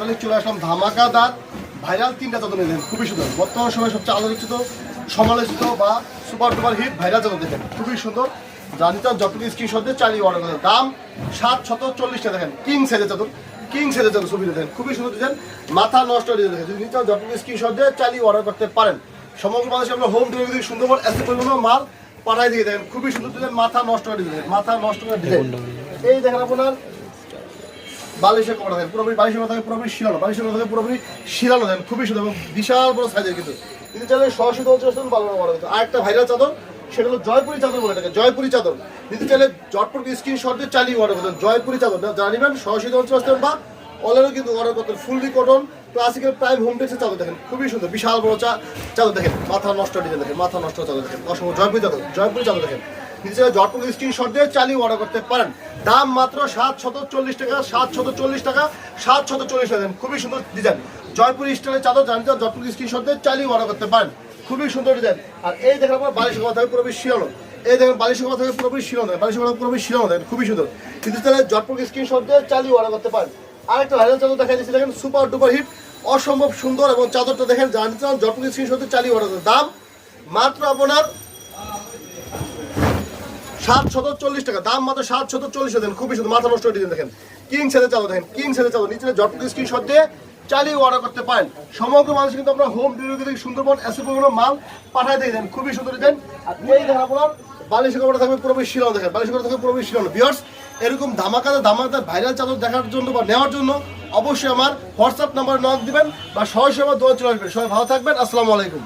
তাহলে চলে আসলাম ধামাকাদার ভাইরাল তিনটা চাদর নিলেন খুবই সুন্দর। বর্তমান সময় সবচেয়ে আলোচিত সমালোচিত বা সুপার ডুপার হিট ভাইরাল চাদর দেখেন খুবই সুন্দর। জানিতে যতটুকু স্ক্রিনশট দিয়ে চালিয়ে অর্ডার করেন দাম সাত শত চল্লিশটা দেখেন কিং সাইজের চাদর কিং সাইজের চাদর ছবি দেখেন খুবই সুন্দর ডিজাইন মাথা নষ্ট ডিজাইন দেখেন যদি নিতে যতটুকু স্ক্রিনশট দিয়ে চালিয়ে অর্ডার করতে পারেন। সমগ্র বাংলাদেশে আমরা হোম ডেলিভারি সুন্দরবন এত পরিমাণ মাল পাঠাই দিয়ে দেখেন খুবই সুন্দর ডিজাইন মাথা নষ্ট করে ডিজাইন মাথা নষ্ট করে ডিজাইন এই দেখেন আপনার বালিশের কপড়া থাকে, পুরোপুরি বালিশের কথা থাকে, পুরোপুরি শিরানো বালিশের কথা থাকে, পুরোপুরি শিরানো দেন, খুবই সুন্দর এবং বিশাল বড় সাইজের কিন্তু। কিন্তু চাইলে সরাসরি দলছে আসতেন ভালো বড় কিন্তু আরেকটা ভাইরাল চাদর, সেটা হলো জয়পুরি চাদর বলে থাকে জয়পুরি চাদর। কিন্তু চাইলে জটপুর স্ক্রিনশট দিয়ে চালিয়ে অর্ডার করতেন, জয়পুরি চাদর। যারা নেবেন সরাসরি দলছে আসতেন বা অনলাইনে কিন্তু অর্ডার করতেন fully cotton classical prime home টেক্সের চাদর দেখেন, খুবই সুন্দর, বিশাল বড় চা চাদর দেখেন, মাথা নষ্ট ডিজাইন দেখেন, মাথা নষ্ট চাদর দেখেন, অসম্ভব জয়পুরি চাদর জয়পুরি চাদর দেখেন। নিজেরা জটপুর স্ক্রিনশট দিয়ে চালিয়ে অর্ডার করতে পারেন। দাম মাত্র সাত শত চল্লিশ টাকা সাত শত চল্লিশ টাকা সাত শত চল্লিশ টাকা। খুবই সুন্দর ডিজাইন জয়পুর স্টাইলের চাদর জানি জটপুর স্ক্রিনশট দিয়ে চালিয়ে অর্ডার করতে পারেন। খুবই সুন্দর ডিজাইন আর এই দেখার পর বালিশ কথা পুরোপুরি শিরানো এই দেখেন বালিশের কথা পুরোপুরি শিরানো দেয় বালিশ কথা পুরোপুরি শিরানো দেন। খুবই সুন্দর। কিন্তু তাহলে জটপুর স্ক্রিনশট দিয়ে চালিয়ে অর্ডার করতে পারেন। আরেকটা ভাইরাল চাদর দেখা দিচ্ছি। দেখেন সুপার ডুপার হিট অসম্ভব সুন্দর এবং চাদরটা দেখেন জানতে জানি জটপুর স্ক্রিনশট দিয়ে চালিয়ে অর্ডার দাম মাত্র আপনার সাত শত চল্লিশ টাকা। দাম মাত্র সাত শত চল্লিশ দেন। খুবই সুন্দর। মাথা নষ্ট ডিজাইন দেখেন। কিং সেলে চাদর, দেখেন। কিং সেলে চাদর। নিচে জটপুর স্ক্রিনশট দিয়ে চালিয়ে অর্ডার করতে পারেন। সমগ্র মানুষ কিন্তু আমরা হোম ডেলিভারি থেকে সুন্দরবন এসে কোনো মাল পাঠাই দিয়ে দেন। খুবই সুন্দর ডিজাইন আর এই দেখেন আপনার বালিশ কাপড় থাকবে পুরোপুরি শিলানো দেখেন। বালিশ কাপড় থাকবে পুরোপুরি শিলানো বিয়ার্স এরকম ধামাকাতে ধামাকাতে ভাইরাল চাদর দেখার জন্য বা নেওয়ার জন্য অবশ্যই আমার হোয়াটসঅ্যাপ নাম্বার নক দিবেন বা সরাসরি আমার দোয়া চলে আসবেন সবাই ভালো থাকবেন। আসসালামু আলাইকুম।